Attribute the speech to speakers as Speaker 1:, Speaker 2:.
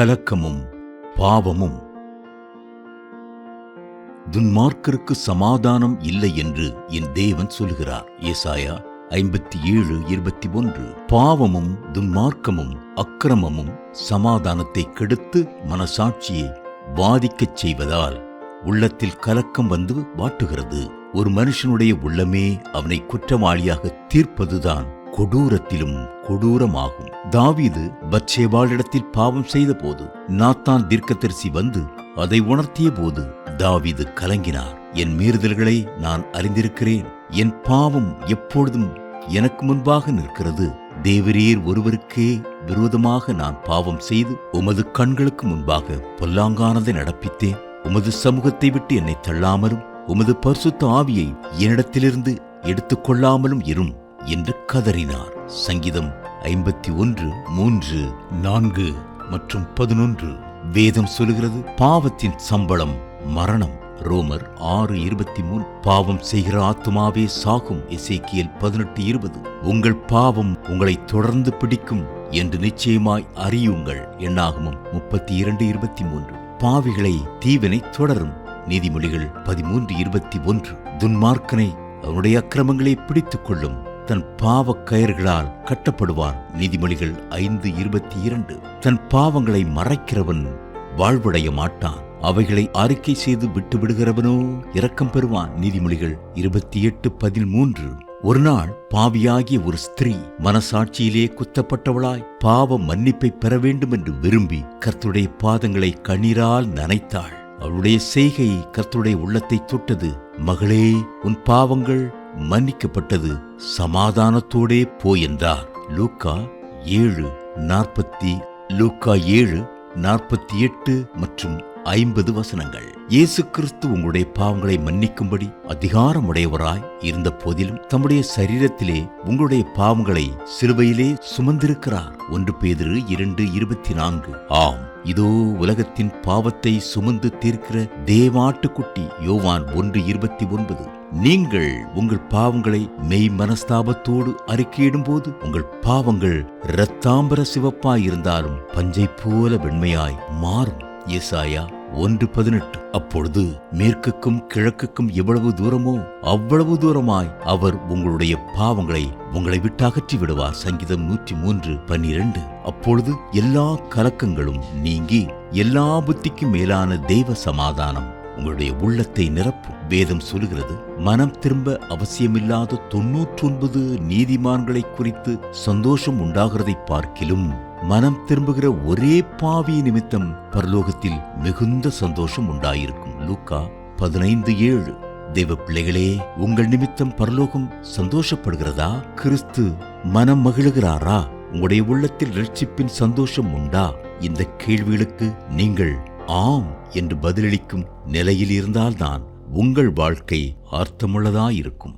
Speaker 1: கலக்கமும் பாவமும். துன்மார்க்கருக்கு சமாதானம் இல்லை என்று என் தேவன் சொல்கிறார். ஏசாயா ஐம்பத்தி ஏழு இருபத்தி ஒன்று பாவமும் துன்மார்க்கமும் அக்கிரமமும் சமாதானத்தை கெடுத்து மனசாட்சியை பாதிக்கச் செய்வதால் உள்ளத்தில் கலக்கம் வந்து வாட்டுகிறது. ஒரு மனுஷனுடைய உள்ளமே அவனை குற்றவாளியாக தீர்ப்பதுதான் கொடூரத்திலும் கொடூரமாகும். தாவீது பச்சேவாளிடத்தில் பாவம் செய்த போது நாத்தான் தீர்க்கதரிசி வந்து அதை உணர்த்திய போது தாவீது கலங்கினார். என் மீறுதல்களை நான் அறிந்திருக்கிறேன். என் பாவம் எப்பொழுதும் எனக்கு முன்பாக நிற்கிறது. தேவரீர் ஒருவருக்கே விரோதமாக நான் பாவம் செய்து உமது கண்களுக்கு முன்பாக பொல்லாங்கானதை நடப்பித்தேன். உமது சமூகத்தை விட்டு என்னை தள்ளாமலும் உமது பரிசுத்த ஆவியை என்னிடத்திலிருந்து எடுத்துக்கொள்ளாமலும் இரும். என்று கதறினார். சங்கீதம் ஐம்பத்தி ஒன்று மூன்று நான்கு மற்றும் பதினொன்று. வேதம் சொல்கிறது பாவத்தின் சம்பளம் மரணம். ரோமர் ஆறு இருபத்தி மூணு பாவம் செய்கிற ஆத்துமாவே சாகும். இசைக்கியல் பதினெட்டு இருபது. உங்கள் பாவம் உங்களை தொடர்ந்து பிடிக்கும் என்று நிச்சயமாய் அறியுங்கள். எண்ணாகமும் முப்பத்தி இரண்டு இருபத்தி மூன்று. பாவிகளை தீவினை தொடரும். நீதிமொழிகள் பதிமூன்று இருபத்தி ஒன்று. துன்மார்க்கனை அவனுடைய அக்கிரமங்களை பிடித்துக் கொள்ளும். தன் பாவக் கயர்களால் கட்டப்படுவான். நீதிமொழிகள் ஐந்து இருபத்தி இரண்டு. தன் பாவங்களை மறைக்கிறவன் வாழ்வடைய மாட்டான். அவைகளை அறிக்கை செய்து விட்டு விடுகிறவனோ இரக்கம் பெறுவான். நீதிமொழிகள் இருபத்தி எட்டு பதிமூன்று. ஒரு நாள் பாவியாகிய ஒரு ஸ்திரீ மனசாட்சியிலே குத்தப்பட்டவளாய் பாவ மன்னிப்பை பெற வேண்டும் என்று விரும்பி கர்த்துடைய பாதங்களை கண்ணீரால் நனைத்தாள். அவளுடைய செய்கை கர்த்துடைய உள்ளத்தை தொட்டது. மகளே உன் பாவங்கள் மன்னிக்கப்பட்டது சமாதானத்தோடே போ என்றார். லூக்கா ஏழு நாற்பத்தி லூக்கா ஏழு நாற்பத்தி எட்டு மற்றும் ஐம்பது வசனங்கள். இயேசு கிறிஸ்து உங்களுடைய பாவங்களை மன்னிக்கும்படி அதிகாரமுடையவராய் இருந்த போதிலும் தம்முடைய சரீரத்திலே உங்களுடைய பாவங்களை சிலுவையிலே சுமந்திருக்கிறார். ஒன்று பேதிரு இரண்டு இருபத்தி நான்கு. ஆம் இதோ உலகத்தின் பாவத்தை சுமந்து தீர்க்கிற தேவாட்டுக்குட்டி யோவான் ஒன்று இருபத்தி ஒன்பது. நீங்கள் உங்கள் பாவங்களை மெய் மனஸ்தாபத்தோடு அறிக்கையிடும் போது உங்கள் பாவங்கள் இரத்தாம்பர சிவப்பாய் இருந்தாலும் பஞ்சை போல வெண்மையாய் மாறும். ஏசாயா ஒன்று பதினெட்டு. அப்பொழுது மேற்குக்கும் கிழக்குக்கும் எவ்வளவு தூரமோ அவ்வளவு தூரமாய் அவர் உங்களுடைய பாவங்களை உங்களை விட்டு அகற்றி விடுவார். சங்கீதம் நூற்றி மூன்று பன்னிரண்டு. அப்பொழுது எல்லா கலக்கங்களும் நீங்கி எல்லா புத்திக்கும் மேலான தெய்வ சமாதானம். உங்களுடைய உள்ளத்தை நிரப்பும் வேதம் சொல்கிறது மனம் திரும்ப அவசியமில்லாத தொன்னூற்றி ஒன்பது நீதிமான்களை குறித்து சந்தோஷம் உண்டாகிறதை பார்க்கிலும் மனம் திரும்புகிற ஒரே பாவி நிமித்தம் பரலோகத்தில் மிகுந்த சந்தோஷம் உண்டாயிருக்கும். லூக்கா பதினைந்து ஏழு. தெய்வ பிள்ளைகளே உங்கள் நிமித்தம் பரலோகம் சந்தோஷப்படுகிறதா? கிறிஸ்து மனம் மகிழுகிறாரா? உங்களுடைய உள்ளத்தில் ரட்சிப்பின் சந்தோஷம் உண்டா? இந்த கேள்விகளுக்கு நீங்கள் ஆம் என்று பதிலளிக்கும் நிலையில் இருந்தால்தான் உங்கள் வாழ்க்கை அர்த்தமுள்ளதாயிருக்கும்.